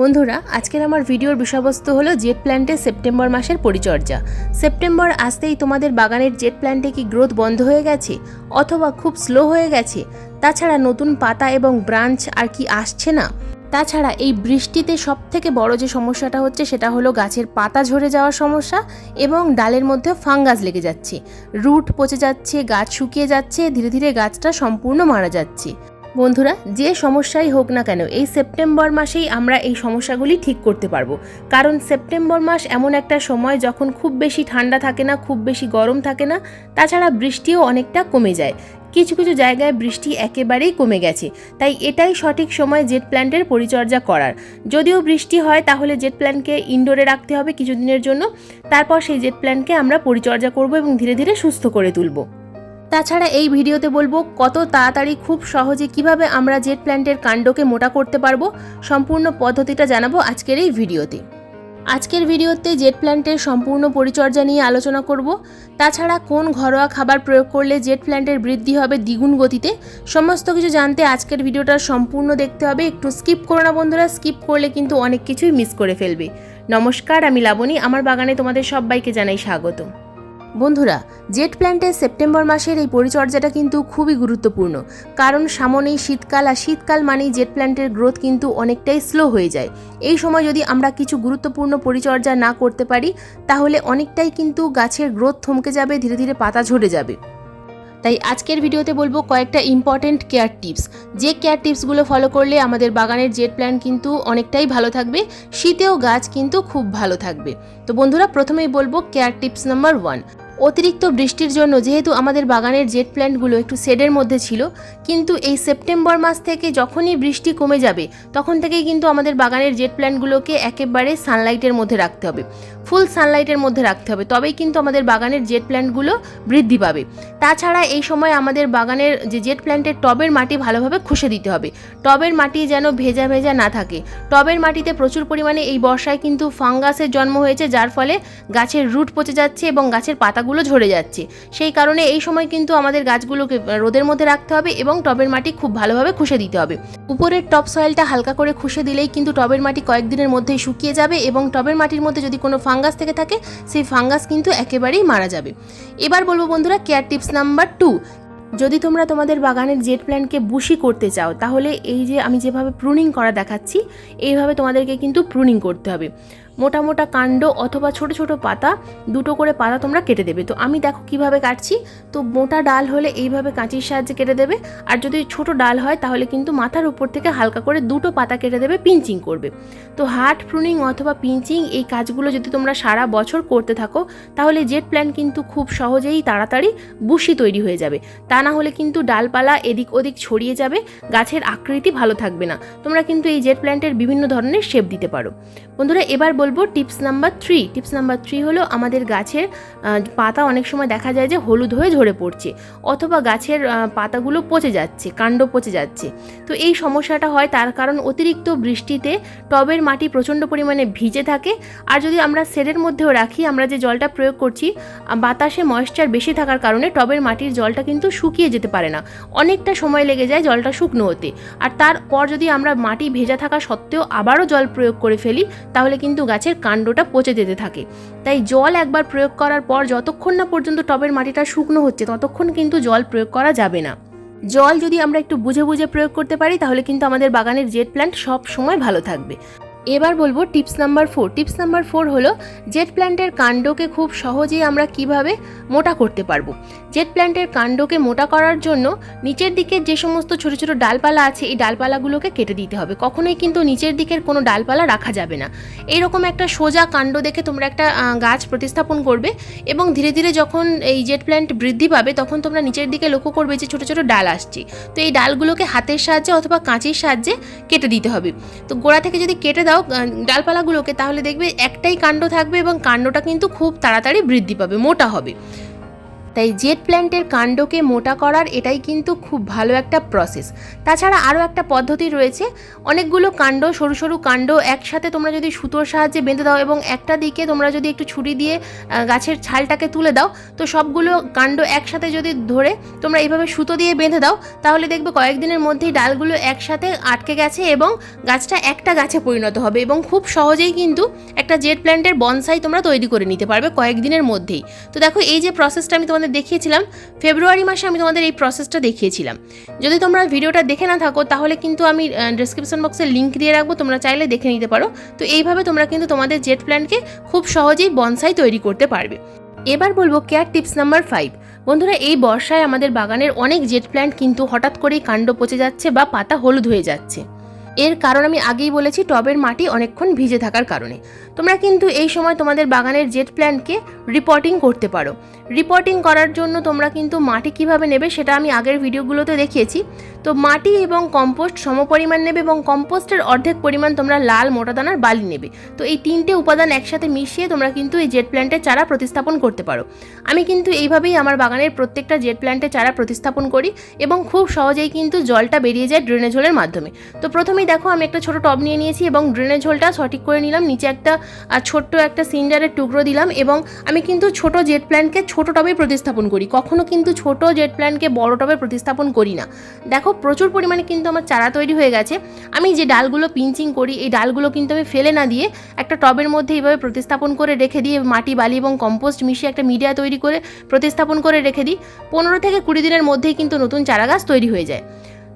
বন্ধুরা, আজকের আমার ভিডিওর বিষয়বস্তু হলো জেট প্ল্যান্টের সেপ্টেম্বর মাসের পরিচর্যা। সেপ্টেম্বর আসতেই তোমাদের বাগানের জেট প্ল্যান্টে কি গ্রোথ বন্ধ হয়ে গেছে অথবা খুব স্লো হয়ে গেছে? তাছাড়া নতুন পাতা এবং ব্রাঞ্চ আর কি আসছে না? তাছাড়া এই বৃষ্টিতে সব থেকে বড় যে সমস্যাটা হচ্ছে সেটা হলো গাছের পাতা ঝরে যাওয়ার সমস্যা এবং ডালের মধ্যে ফাঙ্গাস লেগে যাচ্ছে। রুট পচে যাচ্ছে, গাছ শুকিয়ে যাচ্ছে, ধীরে ধীরে গাছটা সম্পূর্ণ মারা যাচ্ছে। বন্ধুরা, যে সমস্যাই হোক না কেন, এই সেপ্টেম্বর মাসেই আমরা এই সমস্যাগুলি ঠিক করতে পারব। কারণ সেপ্টেম্বর মাস এমন একটা সময় যখন খুব বেশি ঠান্ডা থাকে না, খুব বেশি গরম থাকে না, তাছাড়া বৃষ্টিও অনেকটা কমে যায়। কিছু কিছু জায়গায় বৃষ্টি একেবারেই কমে গেছে। তাই এটাই সঠিক সময় জেট প্ল্যান্টের পরিচর্যা করার। যদিও বৃষ্টি হয়, তাহলে জেট প্ল্যান্টকে ইনডোরে রাখতে হবে কিছুদিনের জন্য। তারপর সেই জেট প্ল্যান্টকে আমরা পরিচর্যা করব এবং ধীরে ধীরে সুস্থ করে তুলবো। তাছাড়া এই ভিডিওতে বলব কত তাড়াতাড়ি, খুব সহজে কীভাবে আমরা জেট প্ল্যান্টের কাণ্ডকে মোটা করতে পারব, সম্পূর্ণ পদ্ধতিটা জানাব আজকের এই ভিডিওতে। আজকের ভিডিওতে জেট প্ল্যান্টের সম্পূর্ণ পরিচর্যা নিয়ে আলোচনা করব। তাছাড়া কোন ঘরোয়া খাবার প্রয়োগ করলে জেট প্ল্যান্টের বৃদ্ধি হবে দ্বিগুণ গতিতে, সমস্ত কিছু জানতে আজকের ভিডিওটা সম্পূর্ণ দেখতে হবে। একটু স্কিপ করো না বন্ধুরা, স্কিপ করলে কিন্তু অনেক কিছুই মিস করে ফেলবে। নমস্কার, আমি লাবণী, আমার বাগানে তোমাদের সবাইকে জানাই স্বাগত বন্ধুরা, জেট প্ল্যান্টের সেপ্টেম্বর মাসের এই পরিচর্যাটা কিন্তু খুবই গুরুত্বপূর্ণ। কারণ সামনেই শীতকাল, আর শীতকাল মানেই জেট প্ল্যান্টের গ্রোথ কিন্তু অনেকটাই স্লো হয়ে যায়। এই সময় যদি আমরা কিছু গুরুত্বপূর্ণ পরিচর্যা না করতে পারি, তাহলে অনেকটাই কিন্তু গাছের গ্রোথ থমকে যাবে, ধীরে ধীরে পাতা ঝরে যাবে। তাই আজকের ভিডিওতে বলব কয়েকটা ইম্পর্টেন্ট কেয়ার টিপস যে কেয়ার টিপসগুলো ফলো করলে আমাদের বাগানের জেট প্ল্যান্ট কিন্তু অনেকটাই ভালো থাকবে, শীতেও গাছ কিন্তু খুব ভালো থাকবে। তো বন্ধুরা, প্রথমেই বলব কেয়ার টিপস নাম্বার ওয়ান অতিরিক্ত বৃষ্টির জন্য যেহেতু আমাদের বাগানের জেট প্ল্যান্টগুলো একটু শেডের মধ্যে ছিল, কিন্তু এই সেপ্টেম্বর মাস থেকে যখনই বৃষ্টি কমে যাবে, তখন থেকেই কিন্তু আমাদের বাগানের জেট প্ল্যান্টগুলোকে একেবারে সানলাইটের মধ্যে রাখতে হবে। ফুল সানলাইটের মধ্যে রাখতে হবে, তবেই কিন্তু আমাদের বাগানের জেট প্ল্যান্টগুলো বৃদ্ধি পাবে। তাছাড়া এই সময় আমাদের বাগানের যে জেট প্ল্যান্টের টবের মাটি ভালোভাবে খুশে দিতে হবে। টবের মাটি যেন ভেজা ভেজা না থাকে। টবের মাটিতে প্রচুর পরিমাণে এই বর্ষায় কিন্তু ফাঙ্গাসের জন্ম হয়েছে, যার ফলে গাছের রুট পচে যাচ্ছে এবং গাছের পাতাগুলো ঝরে যাচ্ছে। সেই কারণে এই সময় কিন্তু আমাদের গাছগুলোকে রোদের মধ্যে রাখতে হবে এবং টবের মাটি খুব ভালোভাবে খুশে দিতে হবে। উপরের টপ সয়েলটা হালকা করে খুশে দিলেই কিন্তু টবের মাটি কয়েকদিনের মধ্যেই শুকিয়ে যাবে এবং টবের মাটির মধ্যে যদি কোনো ফাঙ্গাস থেকে থাকে, সেই ফাঙ্গাস কিন্তু একেবারেই মারা যাবে। এবার বলব বন্ধুরা, কেয়ার টিপস নাম্বার টু। যদি তোমরা তোমাদের বাগানের জেট প্ল্যান্টকে বুশি করতে চাও, তাহলে এই যে আমি যেভাবে প্রুনিং করা দেখাচ্ছি, এইভাবে তোমাদেরকে কিন্তু প্রুনিং করতে হবে। মোটা মোটা কাণ্ড অথবা ছোট ছোট পাতা, দুটো করে পাতা তোমরা কেটে দেবে। তো আমি দেখো কীভাবে কাটছি। তো মোটা ডাল হলে এইভাবে কাঁচির সাহায্যে কেটে দেবে। আর যদি ছোট ডাল হয়, তাহলে কিন্তু মাথার উপর থেকে হালকা করে দুটো পাতা কেটে দেবে, পিঞ্চিং করবে। তো হার্ট প্রুনিং অথবা পিঞ্চিং এই কাজগুলো যদি তোমরা সারা বছর করতে থাকো, তাহলে জেট প্ল্যান কিন্তু খুব সহজেই তাড়াতাড়ি বুশি তৈরি হয়ে যাবে। তা না হলে কিন্তু ডালপালা এদিক ওদিক ছড়িয়ে যাবে, গাছের আকৃতি ভালো থাকবে না। তোমরা কিন্তু এই জেট প্ল্যান্টের বিভিন্ন ধরনের শেপ দিতে পারো। বন্ধুরা, এবার বলব tips number three. Tips number three হলো আমাদের গাছের পাতা অনেক সময় দেখা যায় যে হলুদ হয়ে ঝরে পড়ছে, অথবা গাছের পাতাগুলো পচে যাচ্ছে, কাণ্ড পচে যাচ্ছে। তো এই সমস্যাটা হয় তার কারণ অতিরিক্ত বৃষ্টিতে টবের মাটি প্রচণ্ড পরিমাণে ভিজে থাকে। আর যদি আমরা সেডের মধ্যেও রাখি, আমরা যে জলটা প্রয়োগ করছি বাতাসে ময়েশ্চার বেশি থাকার কারণে টবের মাটির জলটা কিন্তু শুকিয়ে যেতে পারে না। অনেকটা সময় লেগে যায় জলটা শুকনো হতে। আর তারপর যদি আমরা মাটি ভেজা থাকা সত্ত্বেও আবারও জল প্রয়োগ করে ফেলি, তাহলে কিন্তু গাছের কাণ্ডটা পচে যেতে থাকে। তাই জল একবার প্রয়োগ করার পর যতক্ষণ না পর্যন্ত টবের মাটিটা শুকনো হচ্ছে, ততক্ষণ কিন্তু জল প্রয়োগ করা যাবে না। জল যদি আমরা একটু বুঝে বুঝে প্রয়োগ করতে পারি, তাহলে কিন্তু আমাদের বাগানের জেট প্ল্যান্ট সব সময় ভালো থাকবে। এবার বলব tips number four. Tips number four হলো জেট প্ল্যান্টের কাণ্ডকে খুব সহজেই আমরা কীভাবে মোটা করতে পারব। জেট প্ল্যান্টের কাণ্ডকে মোটা করার জন্য নিচের দিকে যে সমস্ত ছোট ছোট ডালপালা আছে, এই ডালপালাগুলোকে কেটে দিতে হবে। কখনোই কিন্তু নিচের দিকের কোনো ডালপালা রাখা যাবে না। এইরকম একটা সোজা কাণ্ড দেখে তোমরা একটা গাছ প্রতিস্থাপন করবে এবং ধীরে ধীরে যখন এই জেট প্ল্যান্ট বৃদ্ধি পাবে, তখন তোমরা নিচের দিকে লক্ষ্য করবে যে ছোট ছোট ডাল আসছে। তো এই ডালগুলোকে হাতের সাহায্যে অথবা কাঁচির সাহায্যে কেটে দিতে হবে। তো গোড়া থেকে যদি কেটে দাও ডালপালাগুলোকে, তাহলে দেখবে একটাই কাণ্ড থাকবে এবং কাণ্ডটা কিন্তু খুব তাড়াতাড়ি বৃদ্ধি পাবে, মোটা হবে। তাই জেট প্ল্যান্টের কাণ্ডকে মোটা করার এটাই কিন্তু খুব ভালো একটা প্রসেস তাছাড়া আরও একটা পদ্ধতি রয়েছে, অনেকগুলো কাণ্ড, সরু সরু কাণ্ড একসাথে তোমরা যদি সুতোর সাহায্যে বেঁধে দাও এবং একটা দিকে তোমরা যদি একটু ছুরি দিয়ে গাছের ছালটাকে তুলে দাও, তো সবগুলো কাণ্ড একসাথে যদি ধরে তোমরা এইভাবে সুতো দিয়ে বেঁধে দাও, তাহলে দেখবে কয়েকদিনের মধ্যেই ডালগুলো একসাথে আটকে গেছে এবং গাছটা একটা গাছে পরিণত হবে এবং খুব সহজেই কিন্তু একটা জেট প্ল্যান্টের বনসাই তোমরা তৈরি করে নিতে পারবে কয়েকদিনের মধ্যেই। তো দেখো, এই যে প্রসেসটা আমি তোমাদের দেখিয়েছিলাম, ফেব্রুয়ারি মাসে আমি তোমাদের এই প্রসেসটা দেখিয়েছিলাম। যদি তোমরা ভিডিওটা দেখে না থাকো, তাহলে কিন্তু আমি ডিসক্রিপশন বক্সে লিঙ্ক দিয়ে রাখব, তোমরা চাইলে দেখে নিতে পারো। তো এইভাবে তোমরা কিন্তু তোমাদের জেট প্ল্যান্টকে খুব সহজেই বনসাই তৈরি করতে পারবে। এবার বলব কেয়ার টিপস নাম্বার ফাইভ বন্ধুরা, এই বর্ষায় আমাদের বাগানের অনেক জেট প্ল্যান্ট কিন্তু হঠাৎ করেই কাণ্ড পচে যাচ্ছে বা পাতা হলুদ হয়ে যাচ্ছে। এর কারণ আমি আগেই বলেছি, টবের মাটি অনেকক্ষণ ভিজে থাকার কারণে। তোমরা কিন্তু এই সময় তোমাদের বাগানের জেট প্ল্যান্টকে রিপোর্টিং করতে পারো। রিপোর্টিং করার জন্য তোমরা কিন্তু মাটি কীভাবে নেবে সেটা আমি আগের ভিডিওগুলোতে দেখিয়েছি। তো মাটি এবং কম্পোস্ট সমপরিমাণ নেবে এবং কম্পোস্টের অর্ধেক পরিমাণ তোমরা লাল মোটা দানার বালি নেবে। তো এই তিনটে উপাদান একসাথে মিশিয়ে তোমরা কিন্তু এই জেট প্ল্যান্টের চারা প্রতিস্থাপন করতে পারো। আমি কিন্তু এইভাবেই আমার বাগানের প্রত্যেকটা জেট প্ল্যান্টের চারা প্রতিস্থাপন করি এবং খুব সহজেই কিন্তু জলটা বেরিয়ে যায় ড্রেনেজ হোলের মাধ্যমে। তো প্রথমেই দেখো আমি একটা ছোট টব নিয়ে নিয়েছি এবং ড্রেনেজ হোলটা সঠিক করে নিলাম। নিচে একটা ছোট্ট একটা সিন্ডারের টুকরো দিলাম এবং আমি কিন্তু ছোট জেট প্ল্যান্টকে ছোট টবে প্রতিস্থাপন করি। কখনো কিন্তু ছোট জেট প্ল্যান্টকে বড় টবে প্রতিস্থাপন করি না। দেখো, প্রচুর পরিমাণে কিন্তু আমার চারা তৈরি হয়ে গেছে। আমি যে ডালগুলো পিঞ্চিং করি, এই ডালগুলো কিন্তু আমি ফেলে না দিয়ে একটা টবের মধ্যে এইভাবে প্রতিস্থাপন করে রেখে দিয়ে মাটি, বালি এবং কম্পোস্ট মিশিয়ে একটা মিডিয়া তৈরি করে প্রতিস্থাপন করে রেখে দিই। পনেরো থেকে কুড়ি দিনের মধ্যেই কিন্তু নতুন চারা গাছ তৈরি হয়ে যায়।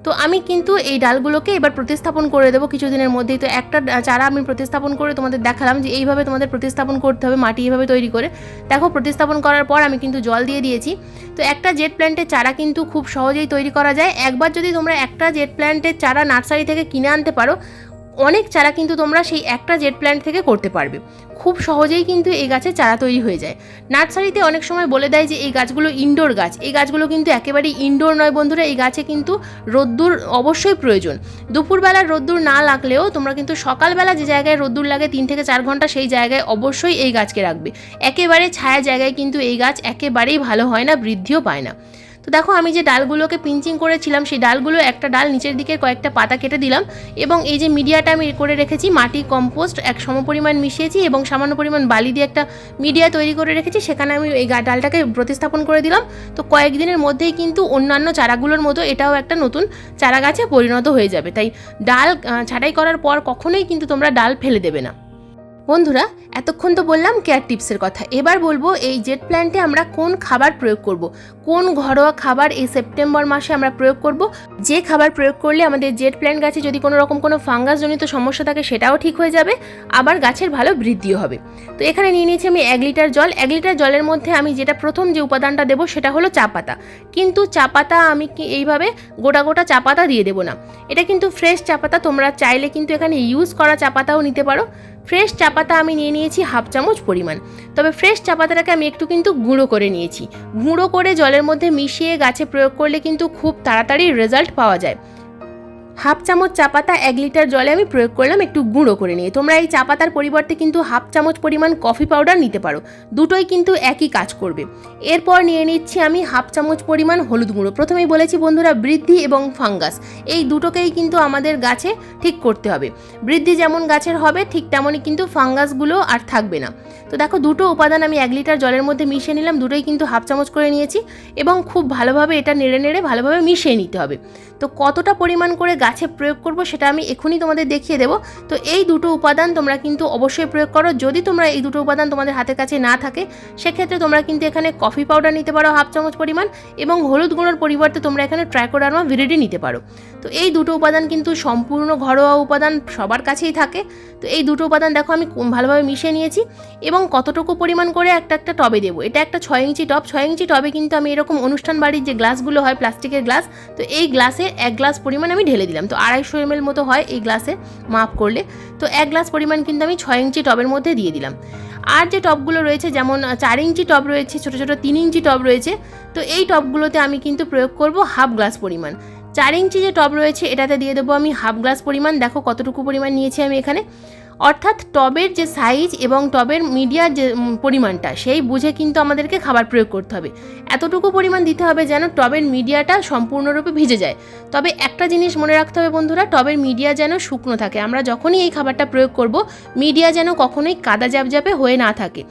তো আমি কিন্তু এই ডালগুলোকে এবার প্রতিস্থাপন করে দেবো কিছুদিনের মধ্যেই। তো একটা চারা আমি প্রতিস্থাপন করে তোমাদের দেখালাম যে এইভাবে তোমাদের প্রতিস্থাপন করতে হবে, মাটি এইভাবে তৈরি করে। দেখো, প্রতিস্থাপন করার পর আমি কিন্তু জল দিয়ে দিয়েছি। তো একটা জেট প্ল্যান্টের চারা কিন্তু খুব সহজেই তৈরি করা যায়। একবার যদি তোমরা একটা জেট প্ল্যান্টের চারা নার্সারি থেকে কিনে আনতে পারো অনেক চারা কিন্তু তোমরা সেই একটা জেট প্ল্যান্ট থেকে করতে পারবে। খুব সহজেই কিন্তু এই গাছের চারা তৈরি হয়ে যায়। নার্সারিতে অনেক সময় বলে দেয় যে, এই গাছগুলো ইনডোর গাছ। এই গাছগুলো কিন্তু একেবারেই ইনডোর নয় বন্ধুরা, এই গাছে কিন্তু রোদ্দুর অবশ্যই প্রয়োজন। দুপুরবেলা রোদ্দুর না লাগলেও তোমরা কিন্তু সকালবেলা যে জায়গায় রোদ্দুর লাগে, তিন থেকে চার ঘণ্টা সেই জায়গায় অবশ্যই এই গাছকে রাখবে। একেবারে ছায়া জায়গায় কিন্তু এই গাছ একেবারেই ভালো হয় না, বৃদ্ধিও পায় না। তো দেখো, আমি যে ডালগুলোকে পিঞ্চিং করেছিলাম, সেই ডালগুলো একটা ডাল নিচের দিকে কয়েকটা পাতা কেটে দিলাম এবং এই যে মিডিয়াটা আমি করে রেখেছি, মাটি কম্পোস্ট এক সমপরিমাণ মিশিয়েছি এবং সামান্য পরিমাণ বালি দিয়ে একটা মিডিয়া তৈরি করে রেখেছি, সেখানে আমি এই ডালটাকে প্রতিস্থাপন করে দিলাম। তো কয়েকদিনের মধ্যেই কিন্তু অন্যান্য চারাগুলোর মতো এটাও একটা নতুন চারা গাছে পরিণত হয়ে যাবে। তাই ডাল ছাঁটাই করার পর কখনোই কিন্তু তোমরা ডাল ফেলে দেবে না। বন্ধুরা, এতক্ষণ তো বললাম কেয়ার টিপসের কথা। এবার বলব এই জেট প্ল্যান্টে আমরা কোন খাবার প্রয়োগ করব। কোন ঘরোয়া খাবার এই সেপ্টেম্বর মাসে আমরা প্রয়োগ করব? যে খাবার প্রয়োগ করলে আমাদের জেট প্ল্যান্ট গাছে যদি কোনো রকম কোনো ফাঙ্গাসজনিত সমস্যা থাকে, সেটাও ঠিক হয়ে যাবে, আবার গাছের ভালো বৃদ্ধিও হবে। তো এখানে নিয়ে নিয়েছি আমি এক লিটার জল। এক লিটার জলের মধ্যে আমি যেটা প্রথম যে উপাদানটা দেবো, সেটা হলো চা পাতা। কিন্তু চা পাতা আমি কি এইভাবে গোটা গোটা চা পাতা দিয়ে দেবো না। এটা কিন্তু ফ্রেশ চা পাতা, তোমরা চাইলে কিন্তু এখানে ইউজ করা চা পাতাও নিতে পারো। ফ্রেশ চা পাতা আমি নিয়ে নিয়েছি হাফ চামচ পরিমাণ। তবে ফ্রেশ চা পাতাটাকে আমি একটু কিন্তু গুঁড়ো করে নিয়েছি। গুঁড়ো করে জলের মধ্যে মিশিয়ে গাছে প্রয়োগ করলে কিন্তু খুব তাড়াতাড়ি রেজাল্ট পাওয়া যায়। হাফ চামচ চা পাতা এক লিটার জলে আমি প্রয়োগ করলাম একটু গুঁড়ো করে নিয়ে। তোমরা এই চা পাতার পরিবর্তে কিন্তু হাফ চামচ পরিমাণ কফি পাউডার নিতে পারো। দুটোই কিন্তু একই কাজ করবে। এরপর নিয়ে নিচ্ছি আমি হাফ চামচ পরিমাণ হলুদ গুঁড়ো। প্রথমেই বলেছি বন্ধুরা, বৃদ্ধি এবং ফাঙ্গাস, এই দুটোকেই কিন্তু আমাদের গাছে ঠিক করতে হবে। বৃদ্ধি যেমন গাছের হবে, ঠিক তেমনই কিন্তু ফাঙ্গাসগুলো আর থাকবে না। তো দেখো, দুটো উপাদান আমি এক লিটার জলের মধ্যে মিশিয়ে নিলাম, দুটোই কিন্তু হাফ চামচ করে নিয়েছি এবং খুব ভালোভাবে এটা নেড়ে নেড়ে ভালোভাবে মিশিয়ে নিতে হবে। তো কতটা পরিমাণ করে গাছে প্রয়োগ করব, সেটা আমি এখনই তোমাদের দেখিয়ে দেবো। তো এই দুটো উপাদান তোমরা কিন্তু অবশ্যই প্রয়োগ করো। যদি তোমরা এই দুটো উপাদান তোমাদের হাতের কাছে না থাকে, সেক্ষেত্রে তোমরা কিন্তু এখানে কফি পাউডার নিতে পারো হাফ চামচ পরিমাণ এবং হলুদ গুঁড়োর পরিবর্তে তোমরা এখানে ট্রাইকোডার্মা ভিরিডি নিতে পারো। তো এই দুটো উপাদান কিন্তু সম্পূর্ণ ঘরোয়া উপাদান সবার কাছেই থাকে। তো এই দুটো উপাদান দেখো আমি ভালোভাবে মিশিয়ে নিয়েছি এবং কতটুকু পরিমাণ করে একটা একটা টবে দেবো। এটা একটা ছয় ইঞ্চি টব। ছয় ইঞ্চি টবে কিন্তু আমি এরকম অনুষ্ঠান বাড়ির যে গ্লাসগুলো হয়, প্লাস্টিকের গ্লাস, তো এই গ্লাসে এক গ্লাস পরিমাণ আমি ঢেলে দিলাম। তো আড়াইশো এম মতো হয় এই গ্লাসে মাপ করলে। তো এক গ্লাস পরিমাণ কিন্তু আমি ছয় ইঞ্চি টবের মধ্যে দিয়ে দিলাম। আর যে টবগুলো রয়েছে, যেমন চার ইঞ্চি টব রয়েছে, ছোটো ছোটো তিন ইঞ্চি টব রয়েছে, তো এই টবগুলোতে আমি কিন্তু প্রয়োগ করব হাফ গ্লাস পরিমাণ। চার ইঞ্চি যে টব রয়েছে, এটাতে দিয়ে দেবো আমি হাফ গ্লাস পরিমাণ। দেখো কতটুকু পরিমাণ নিয়েছি আমি এখানে। অর্থাৎ টবের যে সাইজ এবং টবের মিডিয়ার যে পরিমাণটা, সেই বুঝে কিন্তু আমাদেরকে খাবার প্রয়োগ করতে হবে। এতটুকু পরিমাণ দিতে হবে যেন টবের মিডিয়াটা সম্পূর্ণরূপে ভিজে যায়। তবে একটা জিনিস মনে রাখতে হবে বন্ধুরা, টবের মিডিয়া যেন শুকনো থাকে। আমরা যখনই এই খাবারটা প্রয়োগ করব মিডিয়া যেন কখনোই কাদা জাপজাপে হয়ে না থাকে।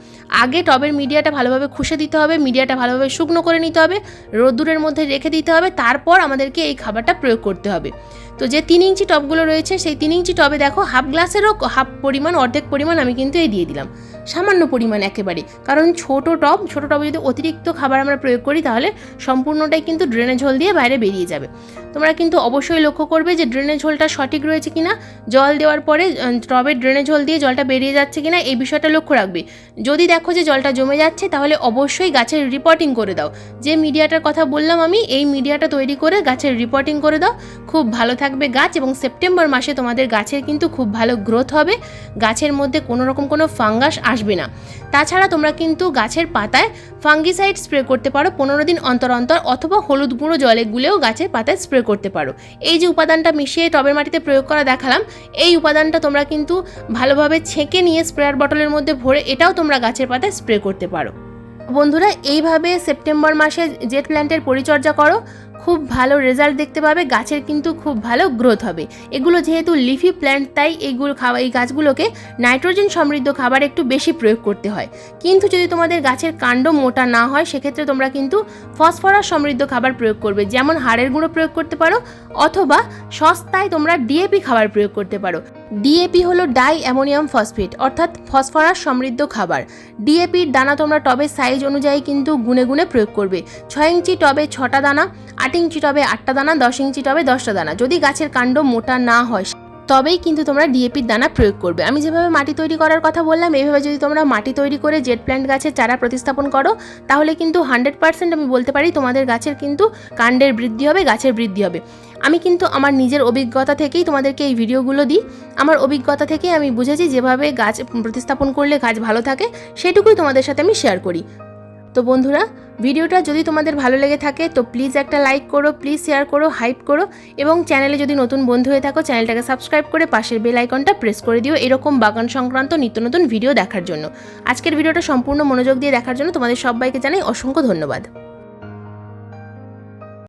আগে টবের মিডিয়াটা ভালোভাবে খুশে দিতে হবে মিডিয়াটা ভালোভাবে শুকনো করে নিতে হবে, রোদ্দুরের মধ্যে রেখে দিতে হবে, তারপর আমাদেরকে এই খাবারটা প্রয়োগ করতে হবে। তো যে তিন ইঞ্চি টবগুলো রয়েছে, সেই তিন ইঞ্চি টবে দেখো হাফ গ্লাসেরও হাফ পরিমাণ অর্ধেক পরিমাণ আমি কিন্তু এই দিয়ে দিলাম। সামান্য পরিমাণ একেবারে। কারণ ছোট টব, ছোট টবে যদি অতিরিক্ত খাবার আমরা প্রয়োগ করি, তাহলে সম্পূর্ণটাই কিন্তু ড্রেনেজ হোল দিয়ে বাইরে বেরিয়ে যাবে। তোমরা কিন্তু অবশ্যই লক্ষ্য করবে যে ড্রেনেজ হোলটা সঠিক রয়েছে কিনা, জল দেওয়ার পরে টবের ড্রেনেজ হোল দিয়ে জলটা বেরিয়ে যাচ্ছে কিনা, এই বিষয়টা লক্ষ্য রাখবে। যদি দেখো যে জলটা জমে যাচ্ছে, তাহলে অবশ্যই গাছের রিপোর্টিং করে দাও। যে মিডিয়াটার কথা বললাম আমি, এই মিডিয়াটা তৈরি করে গাছের রিপোর্টিং করে দাও। খুব ভালো থাকবে গাছ এবং সেপ্টেম্বর মাসে তোমাদের গাছের কিন্তু খুব ভালো গ্রোথ হবে। গাছের মধ্যে কোনো রকম কোনো ফাঙ্গাস আসবে না। তাছাড়া তোমরা কিন্তু গাছের পাতায় ফাঙ্গিসাইড স্প্রে করতে পারো, পনেরো দিন অন্তর অন্তর, অথবা হলুদ গুঁড়ো জলে গুলেও গাছের পাতায় স্প্রে করতে পারো। এই যে উপাদানটা মিশিয়ে টবের মাটিতে প্রয়োগ করা দেখালাম, এই উপাদানটা তোমরা কিন্তু ভালোভাবে ছেঁকে নিয়ে স্প্রেয়ার বটলের মধ্যে ভরে এটাও তোমরা গাছের পাতায় স্প্রে করতে পারো। বন্ধুরা, এইভাবে সেপ্টেম্বর মাসে জেট প্ল্যান্টের পরিচর্যা করো। খুব ভালো রেজাল্ট দেখতে পাবে, গাছের কিন্তু খুব ভালো গ্রোথ হবে। এগুলো যেহেতু লিফি প্ল্যান্ট তাই এইগুলো খাওয়া, এই গাছগুলোকে নাইট্রোজেন সমৃদ্ধ খাবার একটু বেশি প্রয়োগ করতে হয়। কিন্তু যদি তোমাদের গাছের কাণ্ড মোটা না হয়, সেক্ষেত্রে তোমরা কিন্তু ফসফরাস সমৃদ্ধ খাবার প্রয়োগ করবে। যেমন হাড়ের গুঁড়ো প্রয়োগ করতে পারো, অথবা সস্তায় তোমরা ডিএপি খাবার প্রয়োগ করতে পারো। ডিএপি হলো ডাই অ্যামোনিয়াম ফসফেট অর্থাৎ ফসফরাস সমৃদ্ধ খাবার। ডিএপির দানা তোমরা টবের সাইজ অনুযায়ী কিন্তু গুনে গুনে প্রয়োগ করবে। ছয় ইঞ্চি টবে ছটা দানা, আট ইঞ্চি টবে আটটা দানা, দশ ইঞ্চি টবে দশটা দানা। যদি গাছের কাণ্ড মোটা না হয় তবেই কিন্তু তোমরা ডিএপির দানা প্রয়োগ করবে। আমি যেভাবে মাটি তৈরি করার কথা বললাম এইভাবে যদি তোমরা মাটি তৈরি করে জেট প্ল্যান্ট গাছের চারা প্রতিস্থাপন করো, তাহলে কিন্তু হান্ড্রেড পার্সেন্ট আমি বলতে পারি তোমাদের গাছের কিন্তু কাণ্ডের বৃদ্ধি হবে, গাছের বৃদ্ধি হবে। আমি কিন্তু আমার নিজের অভিজ্ঞতা থেকেই তোমাদেরকে এই ভিডিওগুলো দিই। আমার অভিজ্ঞতা থেকেই আমি বুঝেছি, যেভাবে গাছ প্রতিস্থাপন করলে গাছ ভালো থাকে, সেটুকুই তোমাদের সাথে আমি শেয়ার করি। তো বন্ধুরা, ভিডিওটা যদি তোমাদের ভালো লেগে থাকে, তো প্লিজ একটা লাইক করো প্লিজ শেয়ার করো হাইপ করো এবং চ্যানেলে যদি নতুন বন্ধু হয়ে থাকো চ্যানেলটাকে সাবস্ক্রাইব করে পাশের বেল আইকনটা প্রেস করে দিও এরকম বাগান সংক্রান্ত নিত্য নতুন ভিডিও দেখার জন্য। আজকের ভিডিওটা সম্পূর্ণ মনোযোগ দিয়ে দেখার জন্য তোমাদের সবাইকে জানাই অসংখ্য ধন্যবাদ।